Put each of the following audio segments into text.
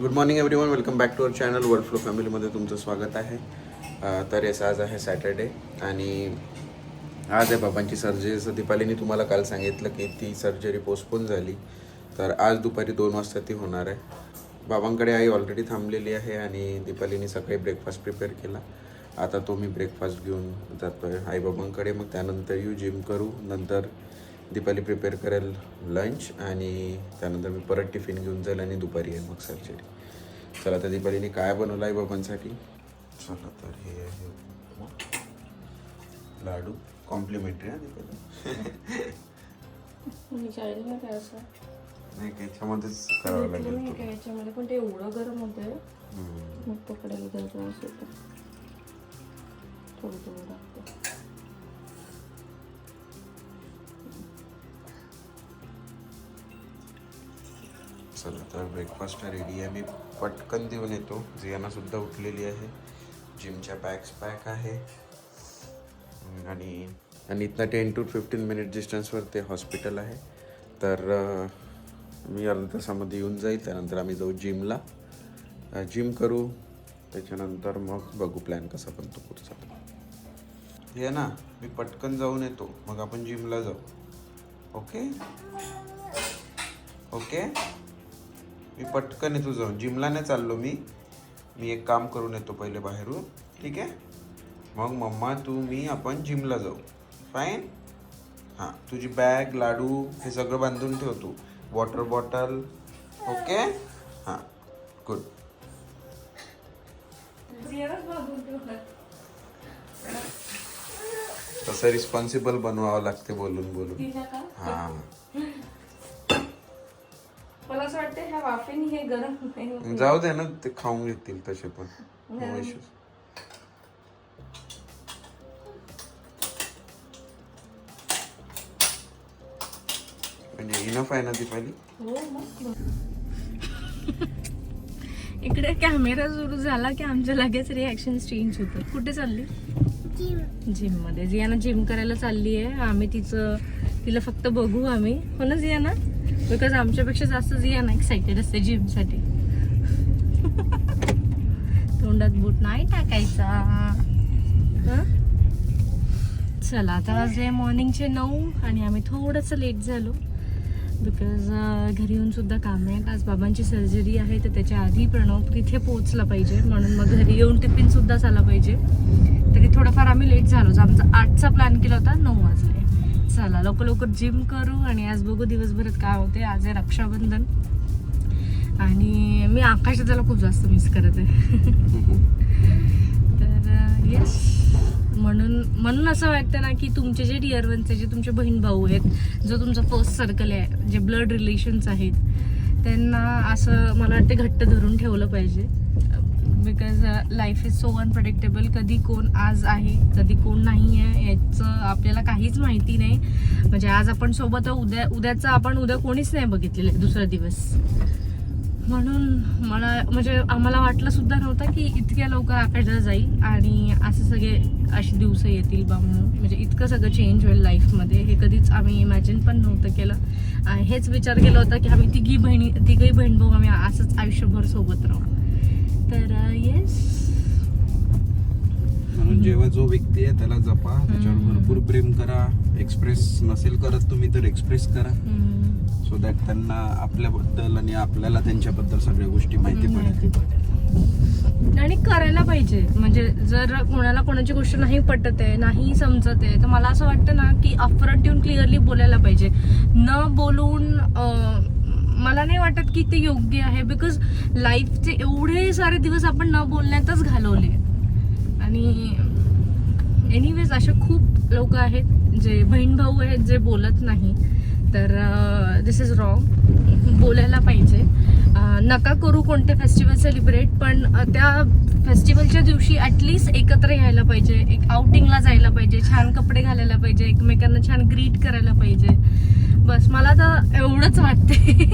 Good morning everyone welcome back to our channel world flow फॅमिलीमध्ये तुमचं स्वागत आहे. तर येस आज आहे सॅटर्डे आणि आज आहे बाबांची सर्जरी जसं दीपालीने तुम्हाला काल सांगितलं की ती सर्जरी पोस्टपोन झाली. तर आज दुपारी दोन वाजता ती होणार आहे. बाबांकडे आई ऑलरेडी थांबलेली आहे आणि दीपालीने सकाळी ब्रेकफास्ट प्रिपेअर केला. आता तो मी ब्रेकफास्ट घेऊन जातो आहे आईबाबांकडे मग त्यानंतर येऊ जिम करू. नंतर दीपाली प्रिपेअर करेल लंच आणि त्यानंतर मी परत टिफिन घेऊन जाईल आणि दुपारी येईल मग सर्जरी चला तर दीपालीने काय बनवलं आहे बाबांसाठी चला तर हे आहे. लाडू. कॉम्प्लिमेंटरी हा दीपाली? ना काय असं? नाही का याच्यामध्येच करावं लागेल नाही काय याच्यामध्ये पण ते एवढं गरम होतंय. हम्म. मग पकडायला त्रास होतो. थोडं थोडं लागतं तर ब्रेकफास्ट रेडी आहे. मी पटकन देऊन येतो. जियाना सुद्धा उठलेली आहे. जिमच्या बॅग्स पॅक आहे. आणि आणि इथनं टेन टू फिफ्टीन मिनिट डिस्टन्सवर ते हॉस्पिटल आहे. तर मी अर्ध्या तासामध्ये येऊन जाईल. त्यानंतर आम्ही जाऊ जिमला जिम करू. त्याच्यानंतर मग बघू प्लॅन कसा बनतो पुढचा. ये ना मी पटकन जाऊन येतो. मग आपण जिमला जाऊ. ओके ओके मी पटकन येतो जाऊन जिमला नाही चाललो मी. मी एक काम करून येतो पहिले बाहेरून. ठीक आहे? मग मम्मा तू मी आपण जिमला जाऊ. फाईन हां तुझी बॅग लाडू हे सगळं बांधून ठेव तू. वॉटर बॉटल ओके हां गुड तसं रिस्पॉन्सिबल बनवावं लागते बोलून बोलून. हां. मला असं वाटतं ह्या वाफेने हे गरम नाही जाऊ दे ना ते खाऊन घेतील तसे पण. म्हणजे इनफ आहे ना दीपाली हो इकडे कॅमेरा सुरू झाला की आमच्या लगेच रिॲक्शन चेंज होतं. कुठे चालली? जिममध्ये. जियाना जिम करायला चालली आहे आम्ही तिचं तिला फक्त बघू आम्ही. हो ना जियाना? बिकॉज आमच्यापेक्षा जास्त ना एक्साइटेड असते जिमसाठी तोंडात बूट नाही टाकायचा. चला आता वाजले मॉर्निंगचे नऊ आणि आम्ही थोडंसं लेट झालो. बिकॉज घरी येऊन सुद्धा काम आहे आज बाबांची सर्जरी आहे तर त्याच्या आधी प्रणव तिथे पोहोचला पाहिजे. म्हणून मग घरी येऊन टिफिन सुद्धा झाला पाहिजे. तरी थोडंफार आम्ही लेट झालो. आमचा आठचा प्लॅन केला होता नऊ वाजले. चला लवकर लवकर जिम करू आणि आज बघू दिवसभरात काय होते आज आहे रक्षाबंधन. आणि मी आकाश त्याला खूप जास्त मिस करत आहे. तर येस म्हणून म्हणून असं वाटतं ना की तुमचे जे डिअर वनचे जे तुमचे बहीण भाऊ आहेत जो तुमचा फर्स्ट सर्कल आहे जे ब्लड रिलेशन्स आहेत त्यांना असं मला वाटतं घट्ट धरून ठेवलं पाहिजे. Because life is so unpredictable कधी कोण आज आहे कधी कोण नाही आहे याचं आपल्याला काहीच माहिती नाही. म्हणजे आज आपण सोबत उद्या उद्याचं आपण उद्या कोणीच नाही बघितलेलं आहे दुसरा दिवस. म्हणून मला म्हणजे आम्हाला वाटलं सुद्धा नव्हतं की इतक्या लवकर आकाशला जाईल आणि असं सगळे असे दिवस येतील बा म्हणून. म्हणजे इतकं सगळं चेंज होईल लाईफमध्ये हे कधीच आम्ही इमॅजिन पण नव्हतं केलं. हेच विचार केला होता की आम्ही तिघी बहिणी तिघही बहीण भाऊ आम्ही असंच आयुष्यभर सोबत राहू. तर येस म्हणून जेव्हा जो व्यक्ती आहे त्याला जपा त्याच्यावर भरपूर प्रेम करा. एक्सप्रेस नसेल करत तुम्ही तर एक्सप्रेस करा. सो दॅट त्यांना आपल्याबद्दल आणि आपल्याला त्यांच्याबद्दल सगळ्या गोष्टी माहिती पडेल. आणि करायला पाहिजे. म्हणजे जर कोणाला कोणाची गोष्ट नाही पटत आहे नाही समजत आहे तर मला असं वाटतं ना की अफरंट येऊन क्लिअरली बोलायला पाहिजे. न बोलून मला नाही वाटत की ते योग्य आहे बिकॉज लाईफचे एवढे सारे दिवस आपण न बोलण्यातच घालवले आणि एनिवेज असे खूप लोक आहेत जे बहीण भाऊ आहेत जे बोलत नाही. तर दिस इज रॉंग बोलायला पाहिजे. नका करू कोणते फेस्टिवल सेलिब्रेट पण त्या फेस्टिवलच्या दिवशी ॲटलिस्ट एकत्र यायला पाहिजे एक आउटिंगला जायला पाहिजे छान कपडे घालायला पाहिजे एकमेकांना छान ग्रीट करायला पाहिजे. बस मला तर एवढंच वाटते.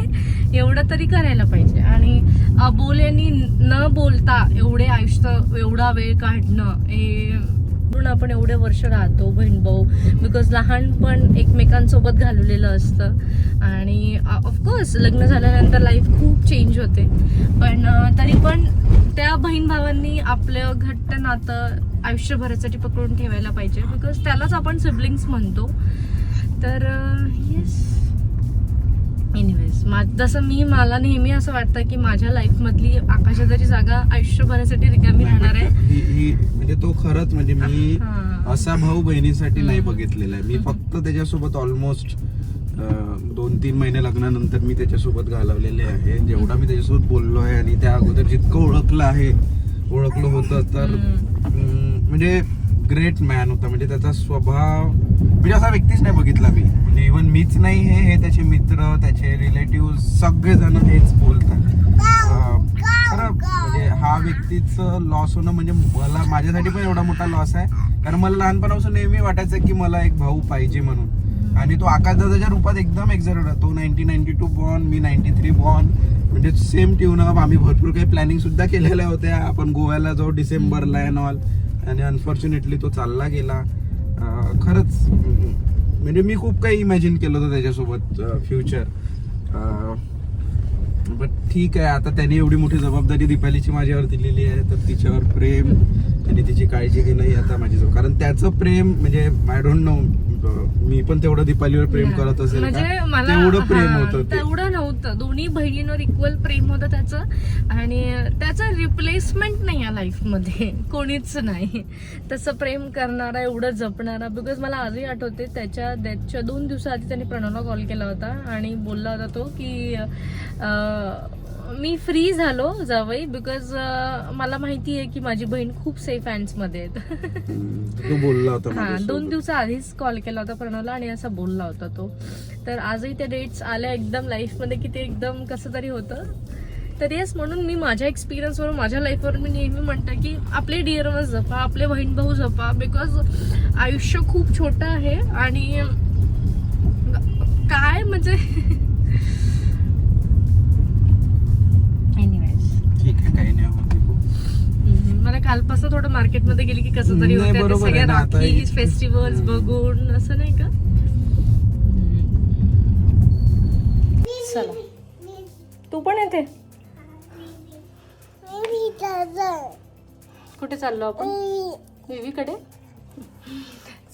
एवढं तरी करायला पाहिजे. आणि अबोल्यानी न बोलता एवढे आयुष्य एवढा वेळ काढणं हे म्हणून आपण एवढे वर्ष राहतो बहीण भाऊ. बिकॉज लहानपण एकमेकांसोबत घालवलेलं असतं. आणि ऑफकोर्स लग्न झाल्यानंतर लाईफ खूप चेंज होते. पण तरी पण त्या बहीण भावांनी आपलं घट्ट नातं आयुष्यभरासाठी पकडून ठेवायला पाहिजे. बिकॉज त्यालाच आपण सिबलिंग्स म्हणतो. तर येस एनिवेज मा जसं मी मला नेहमी असं वाटतं की माझ्या लाईफमधली आकाशाची जागा आयुष्यभरासाठी रिकामी राहणार आहे ही- ही- म्हणजे तो खरंच म्हणजे मी हा. असा भाऊ बहिणीसाठी नाही. बघितलेला आहे मी फक्त त्याच्यासोबत ऑलमोस्ट दोन तीन महिने लग्नानंतर मी त्याच्यासोबत घालवलेले आहे जेवढा मी त्याच्यासोबत बोललो आहे आणि त्या अगोदर जितकं ओळखलं आहे ओळखलं होतं तर हम्म. म्हणजे ग्रेट मॅन होता. म्हणजे त्याचा स्वभाव म्हणजे असा व्यक्तीच नाही बघितला मी. म्हणजे इव्हन मीच नाही हे हे त्याचे मित्र त्याचे रिलेटिव्ह सगळेजण हेच बोलतात. खरं म्हणजे हा व्यक्तीचं लॉस होणं म्हणजे मला माझ्यासाठी पण एवढा मोठा लॉस आहे. कारण मला लहानपणापासून नेहमी वाटायचं की मला एक भाऊ पाहिजे म्हणून. आणि तो आकाशदादाच्या रूपात एकदम एक्झॅक्ट होता. तो नाईन्टीन नाईन्टी टू बॉर्न मी नाईन्टी थ्री बॉर्न म्हणजे सेम ट्यून अप आम्ही भरपूर काही प्लॅनिंग सुद्धा केलेल्या होत्या. आपण गोव्याला जाऊ डिसेंबरला अँड ऑल आणि अनफॉर्च्युनेटली तो चालला गेला. खरंच म्हणजे मी खूप काही इमॅजिन केलं होतं त्याच्यासोबत फ्युचर बट ठीक आहे आता त्याने एवढी मोठी जबाबदारी दीपालीची माझ्यावर दिलेली आहे तर तिच्यावर प्रेम आणि तिची काळजी घेणं ही आता माझी कारण त्याचं प्रेम म्हणजे आय डोंट नो मी पण तेवढं दीपालीवर प्रेम करत असेल म्हणजे का मला तेवढं प्रेम हा, होतं ते. तेवढं नव्हतं. दोन्ही बहिणींवर इक्वल प्रेम होतं त्याचं. आणि त्याचं रिप्लेसमेंट नाही या लाईफमध्ये. कोणीच नाही. तसं प्रेम करणारा एवढं जपणारा. बिकॉज मला आजही आठवते त्याच्या डेथच्या दोन दिवसाआधी त्याने प्रणवला कॉल केला होता. आणि बोलला होता तो की अं, मी फ्री झालो जावई बिकॉज मला माहिती आहे की माझी बहीण खूप सेफ हँड्समध्ये तो बोलला होता हा. दोन दिवसा आधीच कॉल केला होता प्रणवला आणि असा बोलला होता तो. तर आजही त्या डेट्स आल्या एकदम लाईफमध्ये की ते एकदम कसं तरी होतं. तर येस म्हणून मी माझ्या एक्सपिरियन्सवर माझ्या लाईफवर मी नेहमी म्हणते की आपले डिअर वन्स जपा आपले बहीण भाऊ जपा बिकॉज आयुष्य खूप छोटं आहे आणि काय म्हणजे कालपासून थोडं मार्केटमध्ये गेली की कसं तरी नाही, होतं ते बरोबर आहे सगळ्या ना, आता राखी हे- फेस्टिवल्स. बघून असं नाही का? चला. तू पण येते? कुठे चाललो आपण? विवीकडे?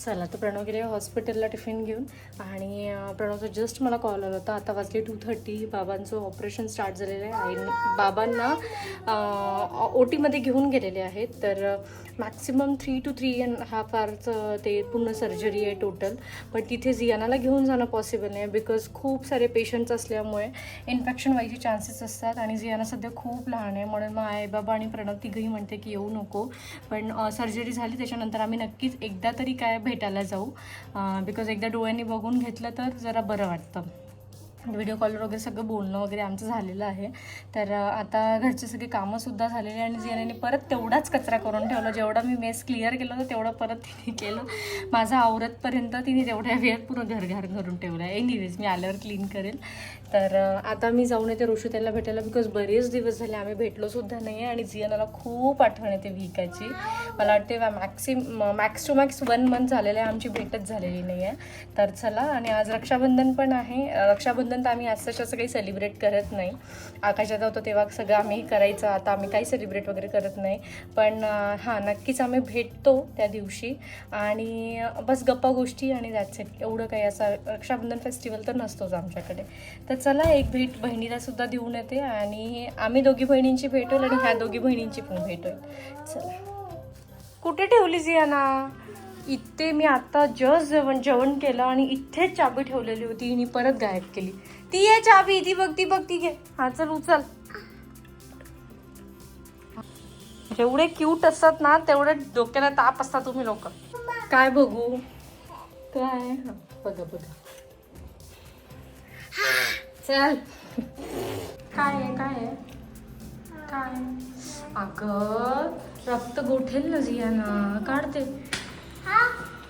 चला तर प्रणव गेले हॉस्पिटलला टिफिन घेऊन आणि प्रणवचा जस्ट मला कॉल आला होता आता वाजले टू थर्टी बाबांचं ऑपरेशन स्टार्ट झालेलं आहे आई बाबांना ओ टीमध्ये घेऊन गेलेले आहेत तर maximum three to three and half आवरचं ते पूर्ण सर्जरी आहे टोटल पण तिथे जियानाला घेऊन जाणं पॉसिबल नाही बिकॉज खूप सारे पेशंट्स असल्यामुळे इन्फेक्शन व्हायचे चान्सेस असतात आणि जियाना सध्या खूप लहान आहे. म्हणून मग आई बाबा आणि प्रणव तिघही म्हणते की येऊ नको. पण सर्जरी झाली त्याच्यानंतर आम्ही नक्कीच एकदा तरी काय भेटायला जाऊ. बिकॉज एकदा डोळ्यांनी बघून घेतलं तर जरा बरं वाटतं. व्हिडिओ कॉलवर वगैरे सगळं बोलणं वगैरे आमचं झालेलं आहे. तर आता घरचे सगळे कामंसुद्धा झालेले आणि जेने परत तेवढाच कचरा करून ठेवला. जेवढा मी मेस क्लिअर केलं होतं तेवढं परत तिने केलं. माझं आवरतपर्यंत तिने तेवढ्या वेळात पूर्ण घर घर करून ठेवलं आहे. एनिवेज मी आल्यावर क्लीन करेल. तर आता मी जाऊन येते ऋषुताईला भेटायला बिकॉज बरेच दिवस झाले आम्ही भेटलो सुद्धा नाही आहे आणि जियानाला खूप आठवण येते विकाची. मला वाटते maxim max to max one month झालेलं आहे आमची भेटच झालेली नाही आहे तर चला आणि आज रक्षाबंधन पण आहे. रक्षाबंधन तर आम्ही असं असं काही सेलिब्रेट करत नाही. आकाशात होतो तेव्हा सगळं आम्ही करायचं आता आम्ही काही सेलिब्रेट वगैरे करत नाही. पण हां नक्कीच आम्ही भेटतो त्या दिवशी. आणि बस गप्पा गोष्टी आणि दॅट्स इट एवढं काही असं रक्षाबंधन फेस्टिवल तर नसतोच आमच्याकडे. तर चला एक भेट बहिणीला सुद्धा देऊन येते आणि आम्ही दोघी बहिणींची भेट होईल आणि ह्या दोघी बहिणींची पण भेट होईल चला. कुठे ठेवली ना इथे मी आता जस्ट जेवण जेवण केलं आणि इथेच चाबी ठेवलेली होती हिने परत गायब केली. ती आहे चाबी ती बघ ती बघ ती घे. हा चल उचल. जेवढे क्यूट असतात ना तेवढे डोक्याला ताप असतात तुम्ही लोक. काय बघू? काय? बघा बघा. चल. काय आहे काय आहे? काय? अगं रक्त गोठेल ना जियाना. काढते.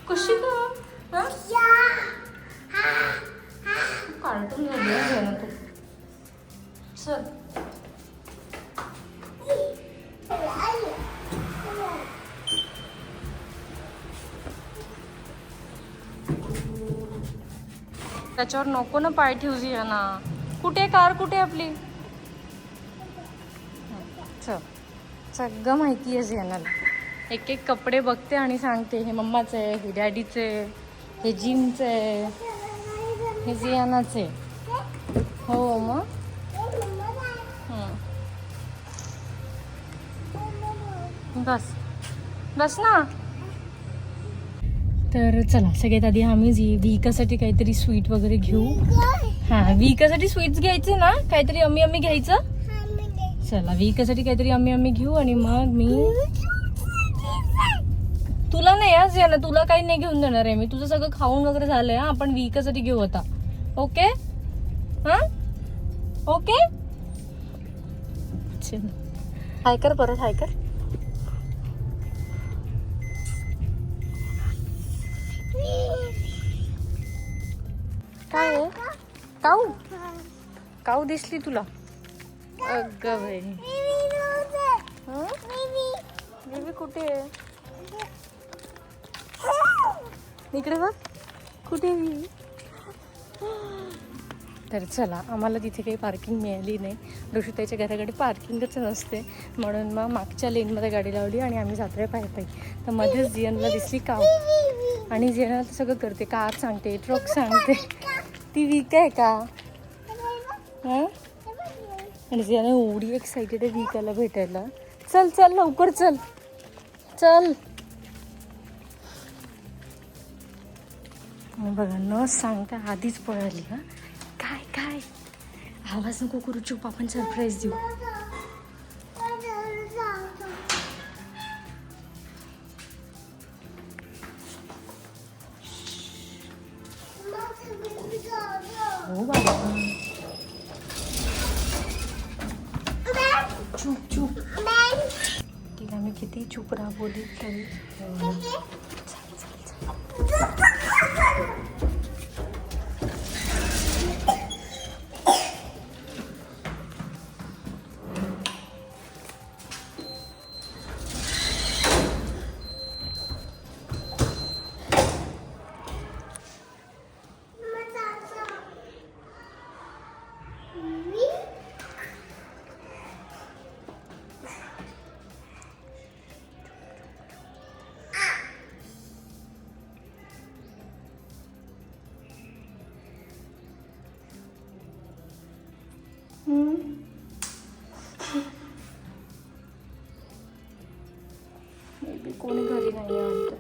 कशी का कार्टून झाली ना तू. चल. त्याच्यावर नको ना पाय ठेवू ना कुठे कार कुठे आपली? सगळं माहिती आहे जियानाला एक एक कपडे बघते आणि सांगते हे मम्माचं आहे हे डॅडीचे हे जिमचं आहे हे जियानाचे हो मग? हम्म. बस. बस ना. तर चला सगळ्यात आधी आम्ही जी विकासाठी काहीतरी स्वीट वगैरे घेऊ. हा विकासाठी स्वीट्स घ्यायचे ना? काहीतरी अम्मी अम्मी घ्यायचं? चला विकासाठी काहीतरी अम्मी अम्मी घेऊ आणि मग मी तुला नाही आज ना तुला काही नाही घेऊन देणार आहे मी. तुझं सगळं खाऊन वगैरे झालंय हा? आपण विकासाठी घेऊ आता. ओके? हा? ओके? चल. हाय कर परत हाय कर. काऊ? काऊ. दिसली तुला? अग बाई? बेबी कुठे आहे? इकडे बघ. कुठे? तर चला आम्हाला तिथे काही पार्किंग मिळाली नाही. ऋषिताच्या घराकडे पार्किंगच नसते. म्हणून मग मागच्या लेनमध्ये गाडी लावली आणि आम्ही जातोय पाय पायी तर मध्येच जियनला दिसली काव आणि जियन आता सगळं करते. कार सांगते ट्रक सांगते. ती वीक आहे का? हं? आणि जियाने एवढी एक्साइटेड आहे विकाला भेटायला. चल चल लवकर चल. चल. बघा न सांगता आधीच पळाली हा? काय काय? आवाज नको करू चुप आपण सरप्राईज देऊ. でき。Maybe कोणी घरी नाही आहे वाटतं.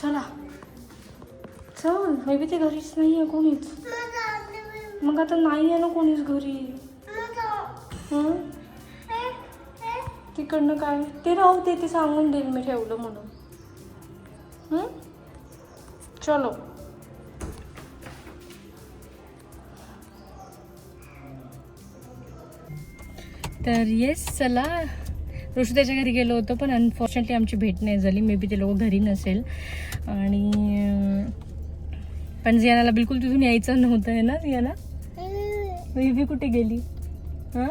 चला चल मे बी ते घरीच नाही आहे कोणीच मग आता नाही आहे ना कोणीच घरी. हं? तिकडनं काय? ते राहू दे ते सांगून देईल मी ठेवलं म्हणून. हं? चलो. तर येस चला. ऋषिताच्या घरी गेलो होतो पण अनफॉर्च्युनेटली आमची भेट नाही झाली. मे बी ते लोक घरी नसेल. आणि अं, पण जियानाला बिलकुल तिथून यायचं नव्हतं आहे ना जियाना? बेबी कुठे गेली? हां?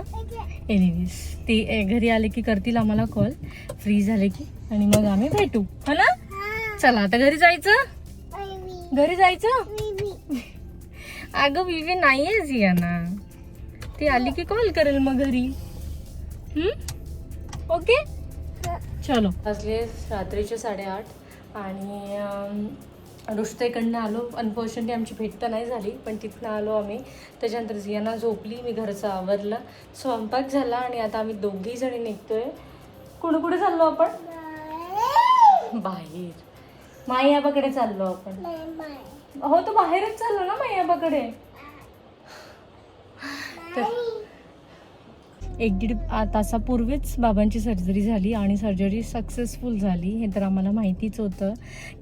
एनिवेज ते ए, घरी आले की करतील आम्हाला कॉल फ्री झाले की. आणि मग आम्ही भेटू. हो ना? चला आता घरी जायचं? घरी जायचं? अगं विवे नाही आहे जियाना. ती आली की कॉल करेल मग घरी. ओके चलो. वाजले रात्रीचे साडेआठ आणि अं, रुष्तेकडनं आलो. अनफॉर्च्युनेटली आमची भेट तर नाही झाली पण तिथनं आलो आम्ही. त्याच्यानंतर जियाना झोपली मी घरचं आवरलं. स्वयंपाक झाला आणि आता आम्ही दोघी जणी निघतोय. कुठे कुठे चाललो आपण? बाहेर. मायाबाकडे चाललो आपण. हो तो बाहेरच चाललो ना मायाबाकडे. तर एक दीड आ- तासापूर्वीच बाबांची सर्जरी झाली आणि सर्जरी सक्सेसफुल झाली. हे तर आम्हाला माहितीच होतं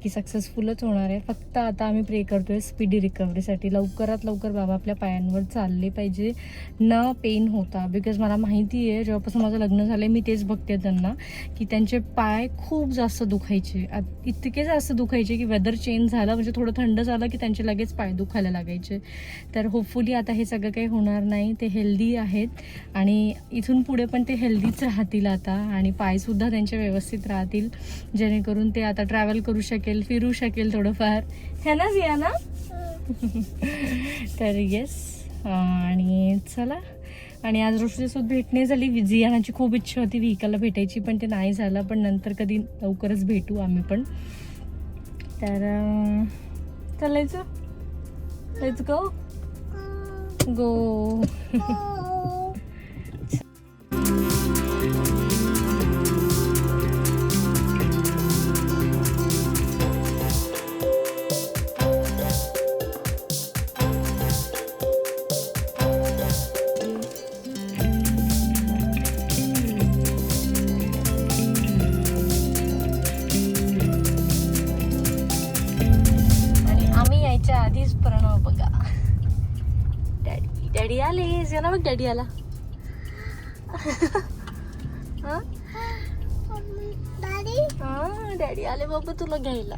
की सक्सेसफुलच होणार आहे. फक्त आता आम्ही प्रे करतो आहे स्पीडी रिकव्हरीसाठी लवकरात लवकर बाबा आपल्या पायांवर चालले पाहिजे. न पेन होता. बिकॉज मला माहिती आहे जेव्हापासून माझं लग्न झालं मी तेच बघते त्यांना की त्यांचे पाय खूप जास्त दुखायचे. आत- इतके जास्त दुखायचे की वेदर चेंज झालं. म्हणजे थोडं थंड झालं की त्यांचे लगेच पाय दुखायला लागायचे. तर होपफुली आता हे सगळं काही होणार नाही. ते हेल्दी आहेत. आणि इथून पुढे पण ते हेल्दीच राहतील आता आणि पायसुद्धा त्यांचे व्यवस्थित राहतील. जेणेकरून ते आता ट्रॅव्हल करू शकेल फिरू शकेल थोडंफार. है ना जिया ना? तर येस आणि चला. आणि आज रोशनीसोबत भेट नाही झाली. वि- जियानाची खूप इच्छा होती व्हिकलला भेटायची पण ते नाही झालं. पण नंतर कधी लवकरच भेटू आम्ही पण. तर अं, चालायचं लेट्स गो गो बघ डॅडी आला डॅडी आले बाबा तुला घ्यायला.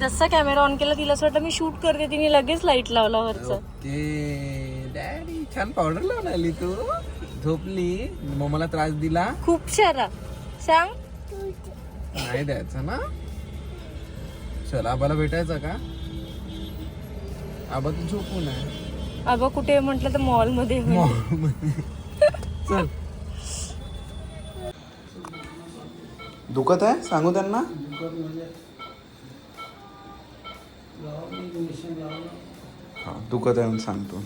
जसा कॅमेरा ऑन केला तिला असं वाटलं मी शूट करते तिने लगेच लाइट लावला वरचा. डॅडी छान पावडर लावून आली तू. झोपली. मग मला त्रास दिला. खूप सारा सांग. नाही द्यायचं ना? चल आबाला भेटायचं का? आबा तू झोपून आहे. आबा कुठे म्हटलं तर मॉलमध्ये चल. दुखत आहे? सांगू त्यांना? हा दुखत आहे म्हणून सांगतो.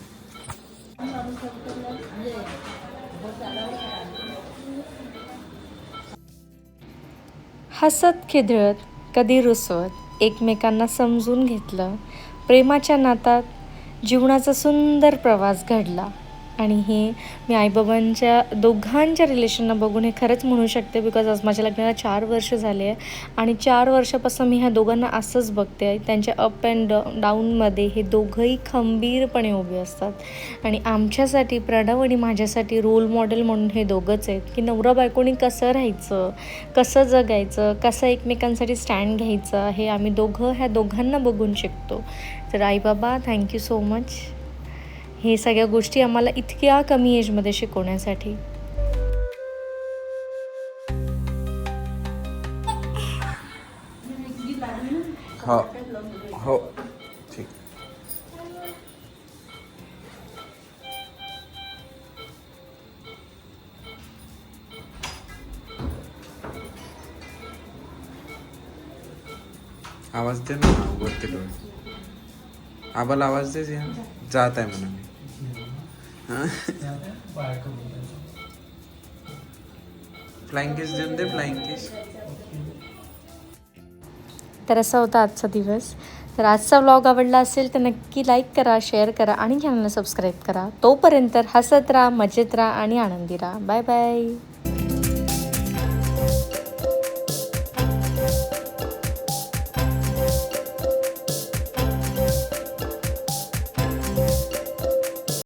हसत खिदळत कधी रुसवत एकमेकांना समजून घेतलं प्रेमाच्या नातात जीवनाचा सुंदर प्रवास घडला. आणि हे मी आईबाबांच्या दोघांच्या रिलेशनना बघून हे खरंच म्हणू शकते बिकॉज आज माझ्या लग्नाला चार वर्ष झाले आहे आणि चार वर्षापासून मी ह्या दोघांना असंच बघते. आहे त्यांच्या अप अँड डाऊनमध्ये हे दोघंही खंबीरपणे उभे असतात. आणि आमच्यासाठी प्रणव आणि माझ्यासाठी रोल मॉडेल म्हणून हे दोघंच आहेत. की नवरा बायकोणी कसं राहायचं? कसं जगायचं? कसं एकमेकांसाठी स्टँड घ्यायचं? हे आम्ही दोघं ह्या दोघांना बघून शिकतो. तर आईबाबा थँक्यू सो मच हे सगळ्या गोष्टी आम्हाला इतक्या कमी एजमध्ये शिकवण्यासाठी. हो. हो. ठीक. आवाज दे ना वरती डोळे आबाला आवाज दे जात आहे म्हणून. फ्लाइंग देऊन दे फ्लाइंग तर असा होता आजचा दिवस. तर आजचा व्लॉग आवडला असेल तर नक्की लाईक करा शेअर करा आणि चॅनलला सबस्क्राईब करा. तोपर्यंत हसत राहा मजेत राहा आणि आनंदी राहा. Bye bye